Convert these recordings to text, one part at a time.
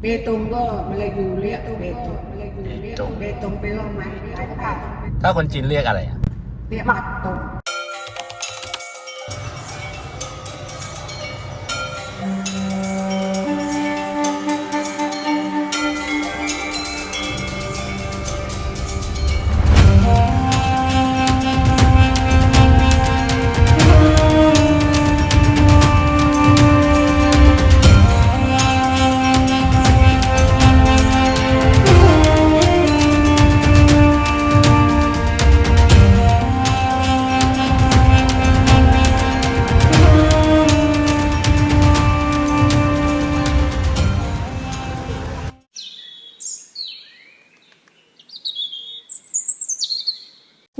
เบตงก็มาลายูเรียกเบตงมาลายูเรียกเบตงเบตงไปว่าไหมใช่ค่ะถ้าคนจีนเรียกอะไรอะเรียกมัดตง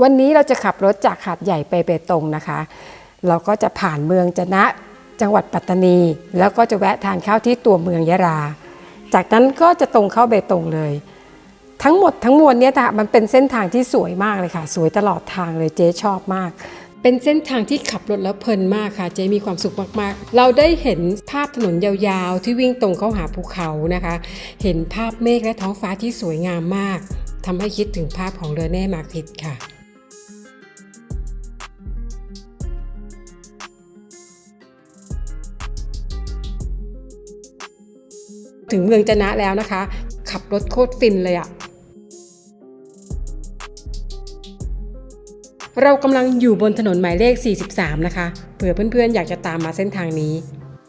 วันนี้เราจะขับรถจากหาดใหญ่ไปเบตงนะคะ เราก็จะผ่านเมืองจะนะจังหวัดปัตตานี แล้วก็จะแวะทานข้าวที่ตัวเมืองยะลา จากนั้นก็จะตรงเข้าเบตงเลย ทั้งหมดทั้งมวลเนี่ยค่ะมันเป็นเส้นทางที่สวยมากเลยค่ะ สวยตลอดทางเลยเจ๊ชอบมาก เป็นเส้นทางที่ขับรถแล้วเพลินมากค่ะ เจ๊มีความสุขมากๆ เราได้เห็นภาพถนนยาวๆ ที่วิ่งตรงเข้าหาภูเขานะคะ เห็นภาพเมฆและท้องฟ้าที่สวยงามมากทำให้คิดถึงภาพของเรเน่มาร์คิดค่ะ ถึงเมืองจนะแล้วนะคะ ขับรถโคตรฟินเลยอะเรากำลังอยู่บนถนนหมายเลข 43 นะคะ เผื่อเพื่อนๆ อยากจะตามมาเส้นทางนี้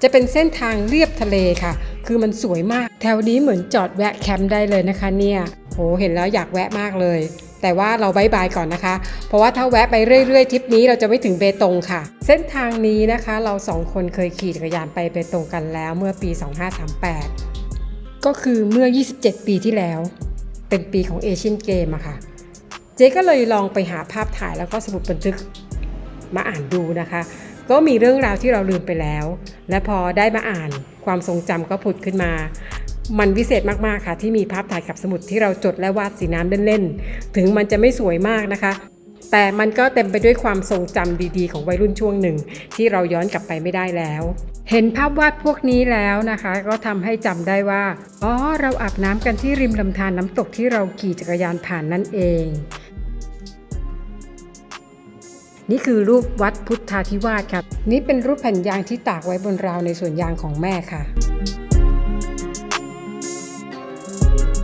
จะเป็นเส้นทางเรียบทะเลค่ะ คือมันสวยมาก แถวนี้เหมือนจอดแวะแคมป์ได้เลยนะคะ เนี่ยโหเห็นแล้วอยากแวะมากเลย แต่ว่าเราบายบายก่อนนะคะ เพราะว่าถ้าแวะไปเรื่อยๆ ทริปนี้เราจะไม่ถึงเบตงค่ะ เส้นทางนี้นะคะ เราสองคนเคยขี่จักรยานไปเบตงกันแล้วเมื่อปี 2538 ก็คือเมื่อ 27 ปีที่แล้ว เป็นปีของเอเชียนเกมอะค่ะ เจ๊ก็เลยลองไปหาภาพถ่ายแล้วก็สมุดบันทึกมาอ่านดูนะคะ ก็มีเรื่องราวที่เราลืมไปแล้ว และพอได้มาอ่านความทรงจำก็ผุดขึ้นมา มันวิเศษมากๆค่ะ ที่มีภาพถ่ายกับสมุดที่เราจดและวาดสีน้ำเล่นๆ ถึงมันจะไม่สวยมากนะคะ แต่มันก็เต็มไปด้วยความทรงจำดีๆ ของวัยรุ่นช่วงหนึ่ง ที่เราย้อนกลับไปไม่ได้แล้ว เห็นภาพวาดพวกนี้แล้วนะคะ ก็ทำให้จำได้ว่าอ๋อเราอาบน้ำกันที่ริมลำธารน้ำตกที่เราขี่จักรยานผ่านนั่นเอง นี่คือรูปวัดพุทธาธิวาสครับนี่เป็นรูปแผ่นยางที่ตากไว้บนราวในสวนยางของแม่ค่ะ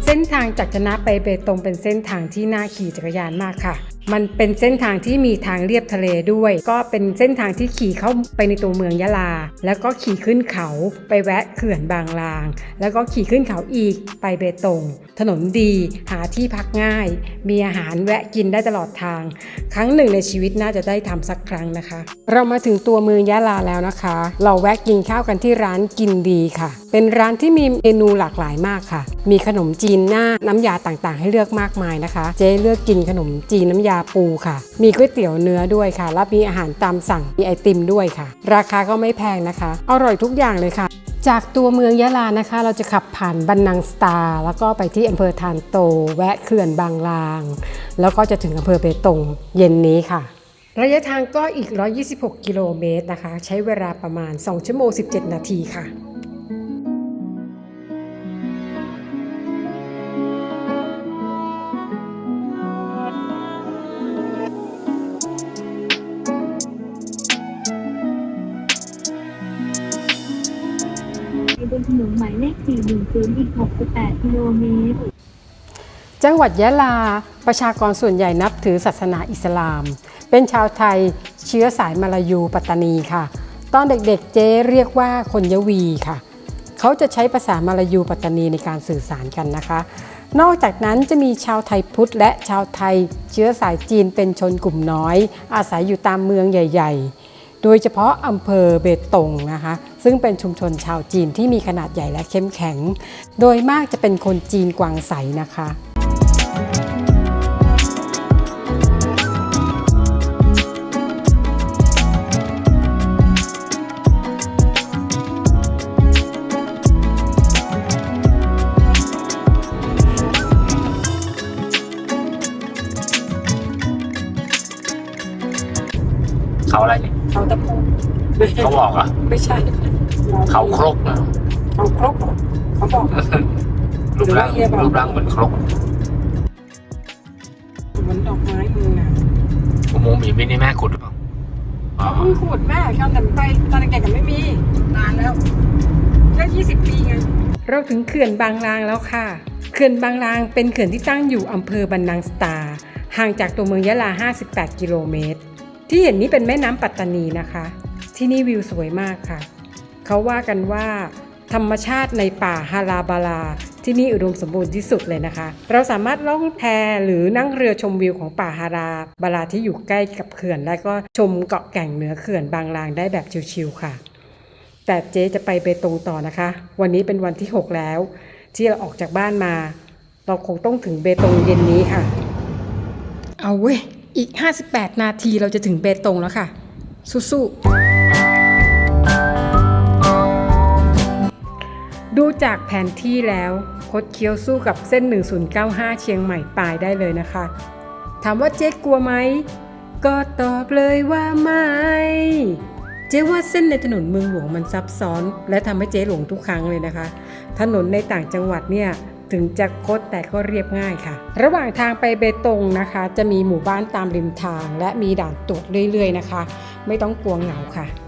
เส้นทางจากชนะไปเบตงเป็นเส้นทางที่น่าขี่จักรยานมากค่ะ มันเป็นเส้นทางที่มีทางเรียบทะเลด้วย ก็เป็นเส้นทางที่ขี่เข้าไปในตัวเมืองยะลา แล้วก็ขี่ขึ้นเขาไปแวะเขื่อนบางลาง แล้วก็ขี่ขึ้นเขาอีกไปเบตง ถนนดีหาที่พักง่าย มีอาหารแวะกินได้ตลอดทาง ครั้งหนึ่งในชีวิตน่าจะได้ทำสักครั้งนะคะ เรามาถึงตัวเมืองยะลาแล้วนะคะ เราแวะกินข้าวกันที่ร้านกินดีค่ะ เป็นร้านที่มีเมนูหลากหลายมากค่ะ มีขนมจีนหน้าน้ำยาต่างๆ ให้เลือกมากมายนะคะ เจ๊เลือกกินขนมจีนน้ำยาปูค่ะ มีก๋วยเตี๋ยวเนื้อด้วยค่ะ และมีอาหารตามสั่งมีไอติมด้วยค่ะ ราคาก็ไม่แพงนะคะ อร่อยทุกอย่างเลยค่ะ จากตัวเมืองยะลานะคะ เราจะขับผ่านบันนังสตาร์แล้วก็ไปที่อำเภอทานโต แวะเขื่อนบางลาง แล้วก็จะถึงอำเภอเบตงเย็นนี้ค่ะ ระยะทางก็อีก 126 กิโลเมตรนะคะ ใช้เวลาประมาณ 2 ชั่วโมง 17 นาทีค่ะ บนถนนหมายเลข 410 อีก 68 กิโลเมตร จังหวัดยะลา ประชากรส่วนใหญ่นับถือศาสนาอิสลาม เป็นชาวไทยเชื้อสายมาลายูปัตตานีค่ะ ตอนเด็กๆเจ๊เรียกว่าคนยะวีค่ะ เขาจะใช้ภาษามาลายูปัตตานีในการสื่อสารกันนะคะ นอกจากนั้นจะมีชาวไทยพุทธและชาวไทย เชื้อสายจีนเป็นชนกลุ่มน้อย อาศัยอยู่ตามเมืองใหญ่ ๆ โดยเฉพาะอำเภอเบตงนะคะ ซึ่งเป็นชุมชนชาวจีนที่มีขนาดใหญ่และเข้มแข็ง โดยมากจะเป็นคนจีนกวางใสนะคะ ใช่เขาครกเหรอเขาครกเขาบอกรูปร่างรูปร่างเหมือนครกเหมือนดอกไม้มือน่ะอุโมงค์มีไม่ได้แม่ขุดหรือเปล่าอ๋อเพิ่งขุดแม่ตอนนั้นไปตอนเด็กๆก็ไม่มีนานแล้วแค่20ปีไงเราถึงเขื่อนบางลางแล้วค่ะ เขื่อนบางลางเป็นเขื่อนที่ตั้งอยู่อำเภอบันนังสตา ห่างจากตัวเมืองยะลา 58 กิโลเมตร ที่เห็นนี้เป็นแม่น้ำปัตตานีนะคะ ที่นี่วิวสวยมากค่ะ เขาว่ากันว่าธรรมชาติในป่าฮาราบาลา ที่นี่อุดมสมบูรณ์ที่สุดเลยนะคะ เราสามารถล่องแพหรือนั่งเรือชมวิวของป่าฮาราบาลาที่อยู่ใกล้กับเขื่อน และก็ชมเกาะแก่งเหนือเขื่อนบางลางได้แบบชิวๆค่ะ แต่เจ๊จะไปเบตงต่อนะคะ วันนี้เป็นวันที่ 6 แล้ว ที่เราออกจากบ้านมา เราคงต้องถึงเบตงเย็นนี้ค่ะ เอาเว้ยอีก 58 นาทีเราจะถึงเบตงแล้วค่ะสู้ๆ ดูจากแผนที่แล้วคดเคี้ยวสู้กับเส้น 1095 เชียงใหม่ปลายได้เลยนะคะ ถามว่าเจ๊กลัวไหม ก็ตอบเลยว่าไม่ เจ๊ว่าเส้นในถนนเมืองหลวงมันซับซ้อน และทำให้เจ๊หลงทุกครั้งเลยนะคะ ถนนในต่างจังหวัดเนี่ยถึงจะคดแต่ก็เรียบง่ายค่ะ ระหว่างทางไปเบตงนะคะ จะมีหมู่บ้านตามริมทาง และมีด่านตรวจเรื่อย ๆ นะคะ ไม่ต้องกลัวเหงาค่ะ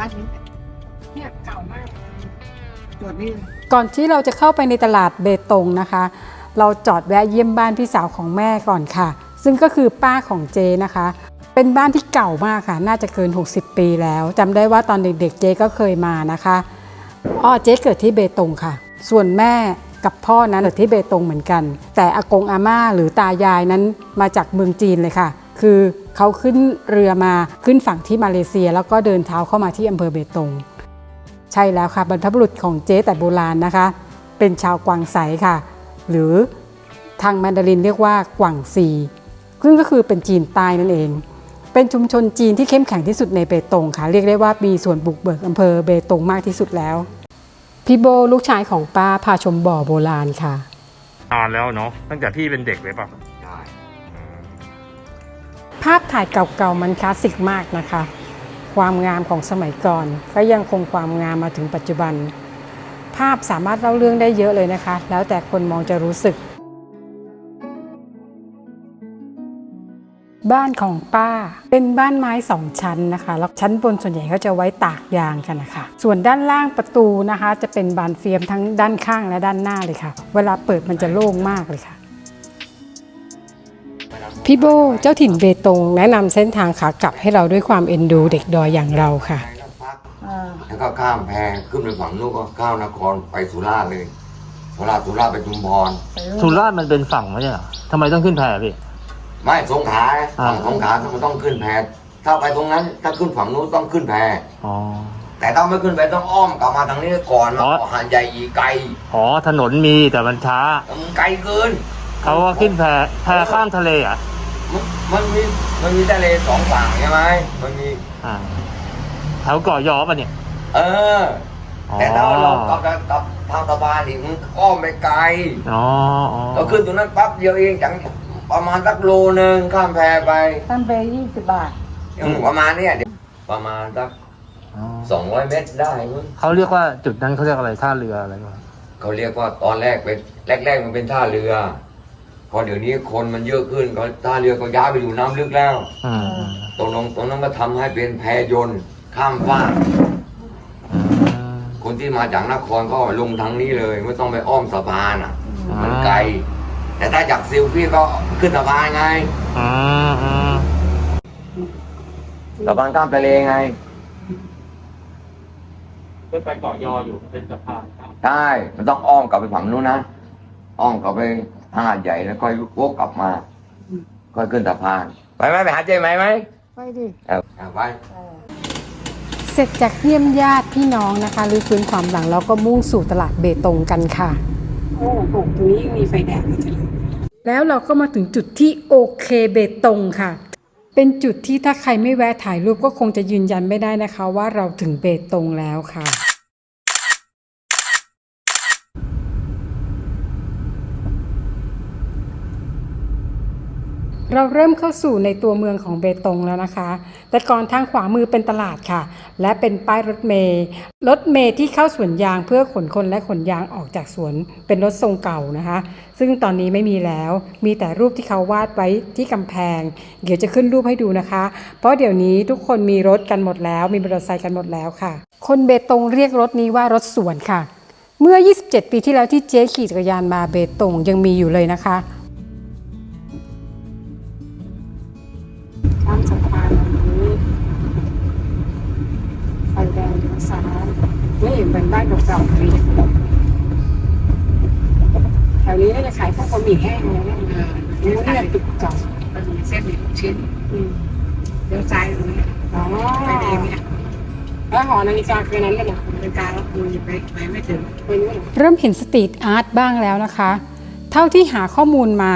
บ้านนี้เนี่ยเก่ามากจอดนี่ก่อนที่เราจะเข้าไปในตลาดเบตงนะคะ เราจอดแวะเยี่ยมบ้านพี่สาวของแม่ก่อนค่ะ ซึ่งก็คือป้าของเจนะคะ เป็นบ้านที่เก่ามากค่ะ น่าจะเกิน 60 ปีแล้วจำได้ว่าตอนเด็กๆเจก็เคยมานะคะอ้อเจเกิดที่เบตงค่ะ ส่วนแม่กับพ่อนั้นเกิดที่เบตงเหมือนกัน แต่อากงอาม่าหรือตายายนั้นมาจากเมืองจีนเลยค่ะ คือ เขาขึ้นเรือมาขึ้นฝั่งที่มาเลเซีย แล้วก็เดินเท้าเข้ามาที่อำเภอเบตง ใช่แล้วค่ะบรรพบุรุษของเจ๊แต่โบราณนะคะ เป็นชาวกวางไสค่ะ หรือทางแมนดารินเรียกว่ากวางซีซึ่งก็คือเป็นจีนใต้นั่นเอง เป็นชุมชนจีนที่เข้มแข็งที่สุดในเบตงค่ะ เรียกได้ว่ามีส่วนบุกเบิกอำเภอเบตงมากที่สุดแล้ว พี่โบลูกชายของป้าพาชมบ่อโบราณค่ะ นานแล้วเนาะตั้งแต่พี่เป็นเด็กเลยป่ะ ภาพถ่ายเก่าๆมันคลาสสิกมากนะคะ ความงามของสมัยก่อน ก็ยังคงความงามมาถึงปัจจุบัน ภาพสามารถเล่าเรื่องได้เยอะเลยนะคะ แล้วแต่คนมองจะรู้สึก บ้านของป้าเป็นบ้านไม้สองชั้นนะคะแล้วชั้นบนส่วนใหญ่เขาจะไว้ตากยางกันนะคะ ส่วนด้านล่างประตูนะคะ จะเป็นบานเฟียมทั้งด้านข้างและด้านหน้าเลยค่ะ เวลาเปิดมันจะโล่งมากเลยค่ะ พี่โบเจ้าถิ่นเบตงแนะนำเส้นทางขากลับให้เราด้วยความเอ็นดูเด็กดอยอย่างเราค่ะอ่าแล้วก็ข้ามแพขึ้นไปฝั่งนู้นก็ข้ามนครไปสุราษฎร์เลยสุราษฎร์สุราษฎร์ไปชุมพร สุราษฎร์มันเป็นฝั่งไม่ใช่เหรอทำไมต้องขึ้นแพพี่ ไม่สงขลาอ่า ฝั่งสงขลามันต้องขึ้นแพถ้าไปตรงนั้นถ้าขึ้นฝั่งนู้นต้องขึ้นแพอ๋อ แต่ถ้าไม่ขึ้นไปต้องอ้อมกลับมาทางนี้ก่อนมาอ๋อ เกาะหาดใหญ่อีกไกลอ๋อถนนมีแต่มันช้า มันไกลเกิน เขาก็ขึ้นแพแพข้ามทะเลเหรอะมันมันมีมันมีทะเลสองฝั่งใช่ไหมมันมี อ่าแถวเกาะยอป่ะเนี่ยเออ อ๋อแต่ถ้าเรากลับกลับทางตะบานอีกมันอ้อมไปไกลอ๋ออ๋อเราขึ้นตรงนั้นปั๊บเดียวเองจังประมาณสักโลนึงข้ามแพไปตั้งไปยี่สิบบาท อืมประมาณเนี้ยเดี๋ยวประมาณสักอ๋อสองร้อยเมตรได้มั้งเขาเรียกว่าจุดนั้นเขาเรียกอะไรท่าเรืออะไรวะเขาเรียกว่าตอนแรกเป็นแรก ๆ มันเป็นท่าเรือ พอเดี๋ยวนี้คนมันเยอะขึ้นก็ท่าเรือก็ย้ายไปอยู่น้ำลึกแล้วอืมอืมตรงนั้นตรงนั้นก็ทำให้เป็นแพยนต์ข้ามฟากอืมคนที่มาจากนครก็ลงทางนี้เลย ไม่ต้องไปอ้อมสะพานอะ มันไกล แต่ถ้าจากซิลฟี่ก็ขึ้นสะพานไงอืมอืมสะพานข้ามทะเลไงก็ไปเกาะยออยู่เป็นสะพานใช่มันต้องอ้อมกลับไปฝั่งนู้นนะอ้อมกลับไป ทางหาดใหญ่แล้วค่อยวกกลับมาค่อยขึ้นสะพาน ไปไหมไปหาเจ๊ไหมไหมไปดิเอาเอาไป เสร็จจากเยี่ยมญาติพี่น้องนะคะหรือฟื้นความหลังเราก็มุ่งสู่ตลาดเบตงกันค่ะ โอ้โหตรงนี้ยังมีไฟแดงเลยแล้วเราก็มาถึงจุดที่โอเคเบตงค่ะ เป็นจุดที่ถ้าใครไม่แวะถ่ายรูปก็คงจะยืนยันไม่ได้นะคะ ว่าเราถึงเบตงแล้วค่ะ เราเริ่มเข้าสู่ในตัวเมืองของเบตงแล้วนะคะ แต่ก่อนทางขวามือเป็นตลาดค่ะ และเป็นป้ายรถเมย์รถเมย์ที่เข้าสวนยางเพื่อขนคนและขนยางออกจากสวนเป็นรถทรงเก่านะคะ ซึ่งตอนนี้ไม่มีแล้ว มีแต่รูปที่เขาวาดไว้ที่กำแพง เดี๋ยวจะขึ้นรูปให้ดูนะคะ เพราะเดี๋ยวนี้ทุกคนมีรถกันหมดแล้ว มีมอเตอร์ไซค์กันหมดแล้วค่ะ คนเบตงเรียกรถนี้ว่ารถสวนค่ะ เมื่อ 27 ปีที่แล้วที่เจ๊ขี่จักรยานมาเบตงยังมีอยู่เลยนะคะ เหมือนบ้านเก่าๆเลยแถวนี้น่าจะขายพวกบะหมี่แห้งอะไรเนี่ยนี่เรียตึกเก่ามันมีเส้นมีลูกชิ้นเลี้ยวซ้ายตรงนี้อ๋อไฟแดงเนี่ยแล้วหอนาฬิกาคือนั้นเลยเหรอเป็นการแล้วคุณไปไปไม่ถึงเป็นนี่เริ่มเห็นสตรีทอาร์ตบ้างแล้วนะคะ เท่าที่หาข้อมูลมา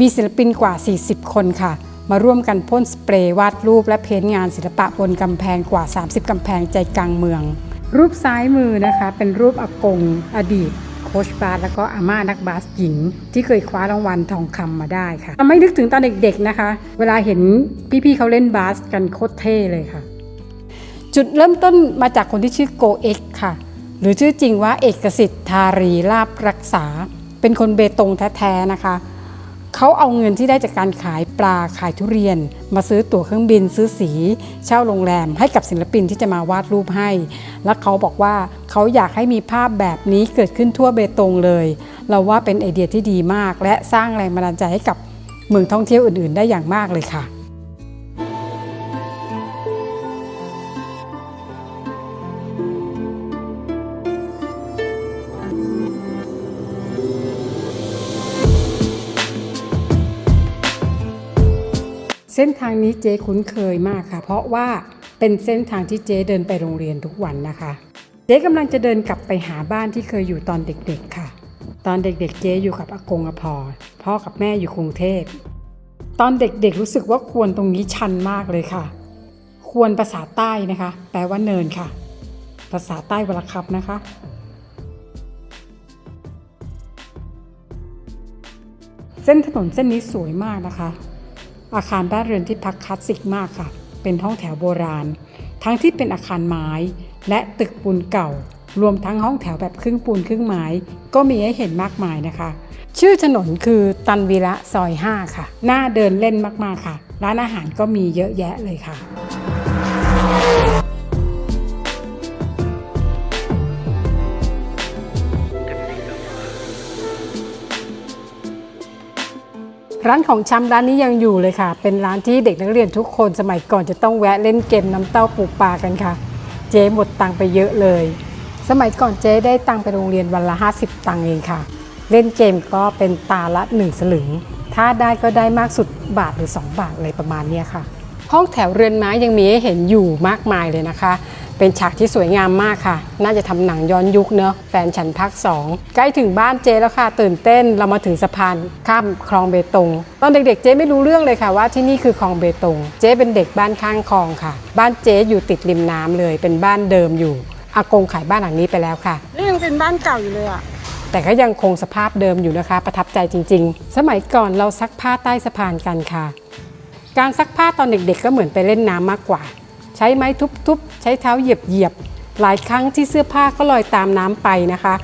มีศิลปินกว่า 40 คนค่ะ มาร่วมกันพ่นสเปรย์วาดรูปและเพ้นท์งานศิลปะบนกำแพงกว่า 30 กำแพงใจกลางเมือง รูปซ้ายมือนะคะเป็นรูปอากงอดีตโคชบาสแล้วก็อาม่านักบาสหญิง ที่เคยคว้ารางวัลทองคำมาได้ค่ะทำให้นึกถึงตอนเด็กๆนะคะ เวลาเห็นพี่ๆเขาเล่นบาสกันโคตรเท่เลยค่ะ จุดเริ่มต้นมาจากคนที่ชื่อโกเอ็กค่ะ หรือชื่อจริงว่าเอกสิทธิ์ทารีลาบรักษา เป็นคนเบตงแท้ๆนะคะ เขาเอาเงินที่ได้จากการขายปลาขายทุเรียน มาซื้อตั๋วเครื่องบิน ซื้อสี เช่าโรงแรม ให้กับศิลปินที่จะมาวาดรูปให้ และเขาบอกว่าเขาอยากให้มีภาพแบบนี้เกิดขึ้นทั่วเบตงเลย เราว่าเป็นไอเดียที่ดีมาก และสร้างแรงบันดาลใจให้กับเมืองท่องเที่ยวอื่น ๆ ได้อย่างมากเลยค่ะ เส้นทางนี้เจ๊คุ้นเคยมากค่ะ เพราะว่าเป็นเส้นทางที่เจ๊เดินไปโรงเรียนทุกวันนะคะ เจ๊กำลังจะเดินกลับไปหาบ้านที่เคยอยู่ตอนเด็กๆค่ะ ตอนเด็กๆ เจ๊อยู่กับอากงอาพอพ่อกับแม่อยู่กรุงเทพตอนเด็กๆรู้สึกว่าควรตรงนี้ชันมากเลยค่ะ ควรภาษาใต้นะคะ แปลว่าเนินค่ะ ภาษาใต้วลคับนะคะเส้นถนนเส้นนี้สวยมากนะคะ อาคารบ้านเรือนที่พักคลาสสิกมากค่ะ เป็นห้องแถวโบราณ ทั้งที่เป็นอาคารไม้ และตึกปูนเก่า รวมทั้งห้องแถวแบบครึ่งปูนครึ่งไม้ ก็มีให้เห็นมากมายนะคะ ชื่อถนนคือตันวีระซอย 5 ค่ะ น่าเดินเล่นมากๆค่ะ ร้านอาหารก็มีเยอะแยะเลยค่ะ ร้านของชำร้านนี้ยังอยู่เลยค่ะ เป็นร้านที่เด็กนักเรียนทุกคนสมัยก่อนจะต้องแวะเล่นเกมน้ำเต้าปูปลากันค่ะ เจ๊หมดตังไปเยอะเลย สมัยก่อนเจ๊ได้ตังไปโรงเรียนวันละ 50 ตังเองค่ะ เล่นเกมก็เป็นตาละ 1 สลึง ถ้าได้ก็ได้มากสุดบาทหรือ 2 บาทอะไรประมาณนี้ค่ะ ห้องแถวเรือนไม้ยังมีให้เห็นอยู่มากมายเลยนะคะ เป็นฉากที่สวยงามมากค่ะ น่าจะทำหนังย้อนยุคเนอะแฟนฉันภาค2ใกล้ถึงบ้านเจแล้วค่ะ ตื่นเต้นเรามาถึงสะพานข้ามคลองเบตง ตอนเด็กๆเจ๊ไม่รู้เรื่องเลยค่ะว่าที่นี่คือคลองเบตง เจ๊เป็นเด็กบ้านข้างคลองค่ะ บ้านเจ๊อยู่ติดริมน้ำเลย เป็นบ้านเดิมอยู่อากงขายบ้านหลังนี้ไปแล้วค่ะ นี่ยังเป็นบ้านเก่าอยู่เลยอะ แต่ก็ยังคงสภาพเดิมอยู่นะคะ ประทับใจจริง ๆ สมัยก่อนเราซักผ้าใต้สะพานกันค่ะ การซักผ้าตอนเด็กๆ ก็เหมือนไปเล่นน้ำมากกว่า ใช้ไม้ทุบๆ ใช้เท้าเหยียบๆ หลายครั้งที่เสื้อผ้าก็ลอยตามน้ำไปนะคะ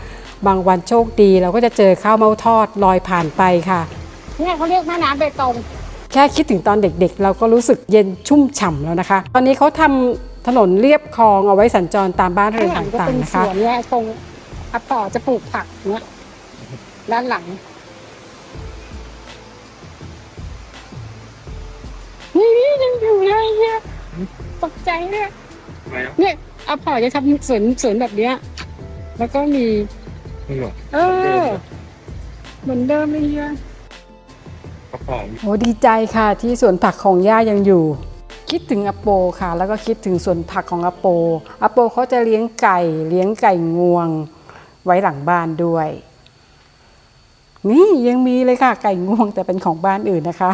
บางวันโชคดีเราก็จะเจอข้าวเมาทอดลอยผ่านไปค่ะ เนี่ยเขาเรียกแม่น้ำเบตงแค่คิดถึงตอนเด็กๆ เราก็รู้สึกเย็นชุ่มฉ่ำแล้วนะคะ ตอนนี้เขาทำถนนเรียบคลองเอาไว้สัญจรตามบ้านเรืข้าองหลังก็ต่าเป็งนๆนะสคะ วนเนี่ยตรงอาป่อจะปลูกผักเนี่ยด้านหลัง นี่นี่ยังอยู่เลยเนี่ยตกใจเนี่ยเนี่ยอาป่อจะทำสวนสวนแบบเนี้ย แล้วก็มีเออ เหมือนเดิมเลยเฮียโอ้ดีใจค่ะที่สวนผักของย่ายังอยู่ คิดถึงอโปค่ะ แล้วก็คิดถึงสวนผักของอโปอโปเขาจะเลี้ยงไก่เลี้ยงไก่งวง ไว้หลังบ้านด้วย นี่ยังมีเลยค่ะ ไก่งวงแต่เป็นของบ้านอื่นนะคะ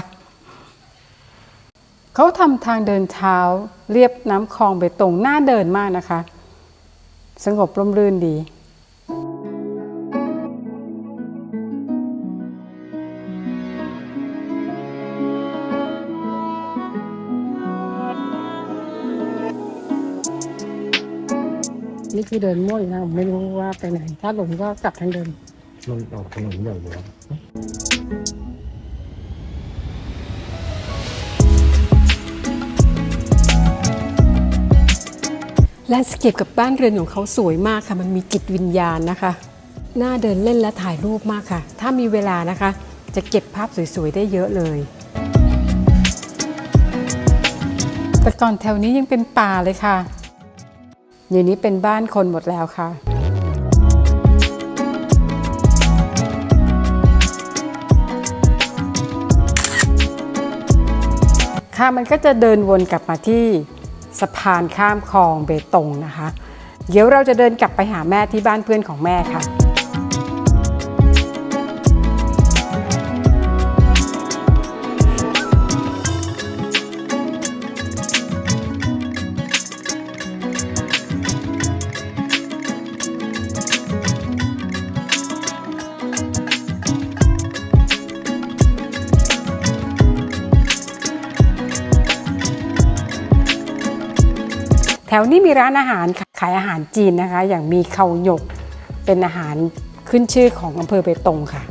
เขาทำทางเดินเท้าเรียบน้ำคลองไปตรงหน้าเดินมากนะคะ สงบร่มรื่นดี นี่คือเดินมั่วอยู่นะผมไม่รู้ว่าไปไหน ถ้าหลงก็กลับทางเดิมลงออกถนนใหญ่เลย แลนด์สเคปกับบ้านเรือนของเขาสวยมากค่ะ มันมีจิตวิญญาณนะคะ น่าเดินเล่นและถ่ายรูปมากค่ะ ถ้ามีเวลานะคะ จะเก็บภาพสวยๆ ได้เยอะเลย แต่ก่อนแถวนี้ยังเป็นป่าเลยค่ะเดี๋ยวนี้เป็นบ้านคนหมดแล้วค่ะ ค่ะมันก็จะเดินวนกลับมาที่ สะพานข้ามคลองเบตงนะคะ เดี๋ยวเราจะเดินกลับไปหาแม่ที่บ้านเพื่อนของแม่ค่ะ วนี้มีร้านอาหารขายอาหารจีนนะคะ อย่างมีเขาหยกเป็นอาหารขึ้นชื่อของอำเภอเบตงค่ะ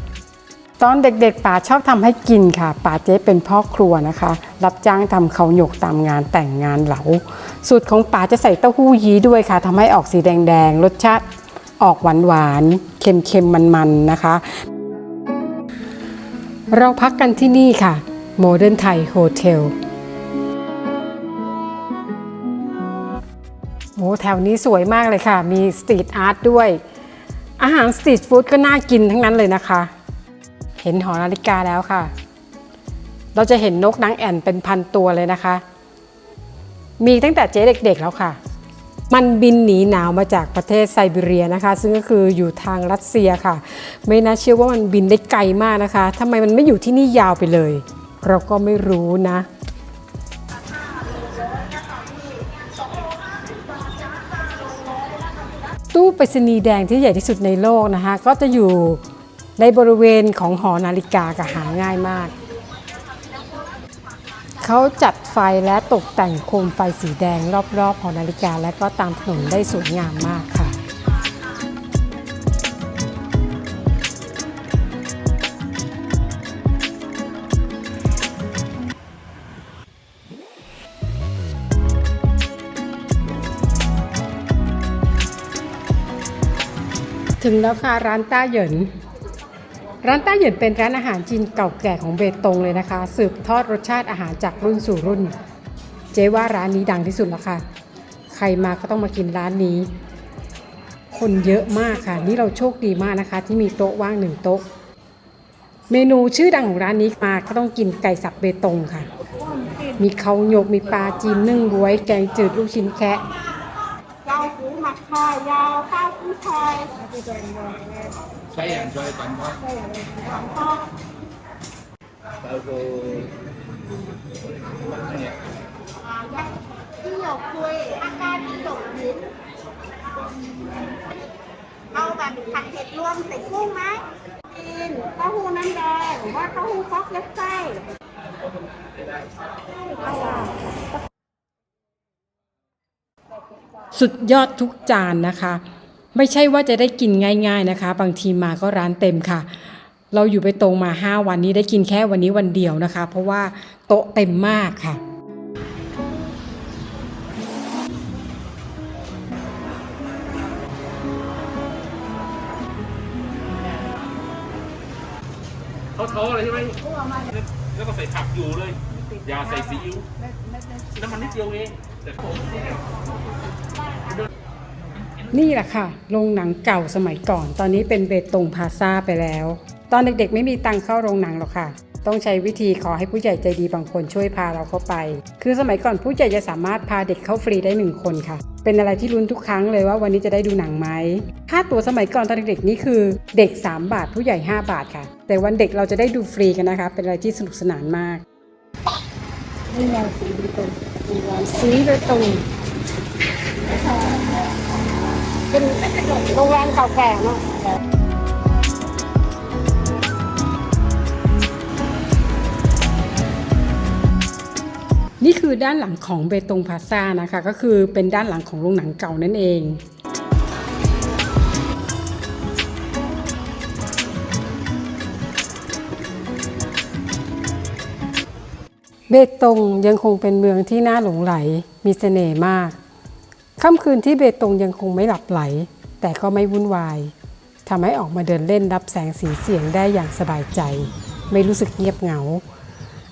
ตอนเด็กๆป๋าชอบทำให้กินค่ะป๋าเจ๊เป็นพ่อครัวนะคะ รับจ้างทำเขาหยกตามงานแต่งงานเหลาสูตรของป๋าจะใส่เต้าหู้ยี้ด้วยค่ะทำให้ออกสีแดงๆรสชาติออกหวานๆเค็มๆมันๆนะคะ เราพักกันที่นี่ค่ะ Modern Thai Hotel โอ้แถวนี้สวยมากเลยค่ะ มีสตรีทอาร์ตด้วย อาหารสตรีทฟู้ดก็น่ากินทั้งนั้นเลยนะคะ เห็นหอนาฬิกาแล้วค่ะ เราจะเห็นนกนางแอ่นเป็นพันตัวเลยนะคะ มีตั้งแต่เจ๊เด็กๆแล้วค่ะ มันบินหนีหนาวมาจากประเทศไซบีเรียนะคะ ซึ่งก็คืออยู่ทางรัสเซียค่ะ ไม่น่าเชื่อว่ามันบินได้ไกลมากนะคะทำไมมันไม่อยู่ที่นี่ยาวไปเลย เราก็ไม่รู้นะ ตู้ไปรษณีย์แดงที่ใหญ่ที่สุดในโลกนะคะ ก็จะอยู่ในบริเวณของหอนาฬิกากับหาง่ายมาก เขาจัดไฟและตกแต่งโคมไฟสีแดงรอบๆหอนาฬิกาและก็ตามถนนได้สวยงามมาก ถึงแล้วค่ะร้านต้าเหยิน ร้านต้าเหยินเป็นร้านอาหารจีนเก่าแก่ของเบตงเลยนะคะ สืบทอดรสชาติอาหารจากรุ่นสู่รุ่น เจ๊ว่าร้านนี้ดังที่สุดแล้วค่ะ ใครมาก็ต้องมากินร้านนี้ คนเยอะมากค่ะ นี่เราโชคดีมากนะคะ ที่มีโต๊ะว่างหนึ่งโต๊ะ เมนูชื่อดังของร้านนี้มาก็ต้องกินไก่สับเบตงค่ะ มีเขาหยกมีปลาจีนนึ่งบวย แกงจืดลูกชิ้นแคะ ยาวหูหมักค่ะยาวข้าวผู้ชายใช่อย่างช่วยกันว่าที่หยกคุยอาการที่หยกยิ้มเอาแบบผัดเผ็ดรวมใส่กุ้งไหมกินเต้าหู้น้ำแดงหรือว่าเต้าหู้ฟอกยัดไส้ สุดยอดทุกจานนะคะ ไม่ใช่ว่าจะได้กินง่าย ๆนะคะ บางทีมาก็ร้านเต็มค่ะ เราอยู่ไปตรงมา 5 วันนี้ได้กินแค่วันนี้วันเดียวนะคะ เพราะว่าโต๊ะเต็มมากค่ะเขาท้อเลยใช่ไหมแล้วก็ใส่ผักอยู่เลย อย่าใส่ซีอิ๊วน้ำมันนิดเดียวเองแต่ผม นี่แหละค่ะ โรงหนังเก่าสมัยก่อน ตอนนี้เป็นเบตงพาซาไปแล้ว ตอนเด็กๆ ไม่มีตังค์เข้าโรงหนังหรอกค่ะ ต้องใช้วิธีขอให้ผู้ใหญ่ใจดีบางคนช่วยพาเราเข้าไป คือสมัยก่อนผู้ใหญ่จะสามารถพาเด็กเข้าฟรีได้หนึ่งคนค่ะ เป็นอะไรที่ลุ้นทุกครั้งเลยว่าวันนี้จะได้ดูหนังไหม ค่าตั๋วสมัยก่อนตอนเด็กๆนี่คือเด็ก 3 บาทผู้ใหญ่ 5 บาทค่ะ แต่วันเด็กเราจะได้ดูฟรีกันนะคะ เป็นอะไรที่สนุกสนานมากนี่งานสีเบตงมีงานสีเบตง เป็นโรงแรมเก่าแก่เนาะนี่คือด้านหลังของเบตงพลาซ่านะคะ ก็คือเป็นด้านหลังของโรงหนังเก่านั่นเองเบตงยังคงเป็นเมืองที่น่าหลงไหล มีเสน่ห์มาก ค่ำคืนที่เบตงยังคงไม่หลับไหล แต่ก็ไม่วุ่นวายทำให้ออกมาเดินเล่นรับแสงสีเสียงได้อย่างสบายใจ ไม่รู้สึกเงียบเหงา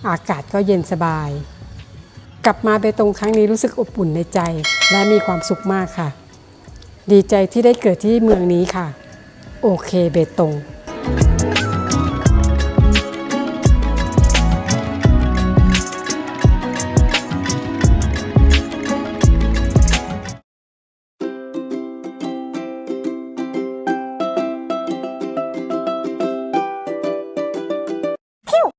อากาศก็เย็นสบาย กลับมาเบตงครั้งนี้รู้สึกอบอุ่นในใจ และมีความสุขมากค่ะ ดีใจที่ได้เกิดที่เมืองนี้ค่ะ โอเคเบตง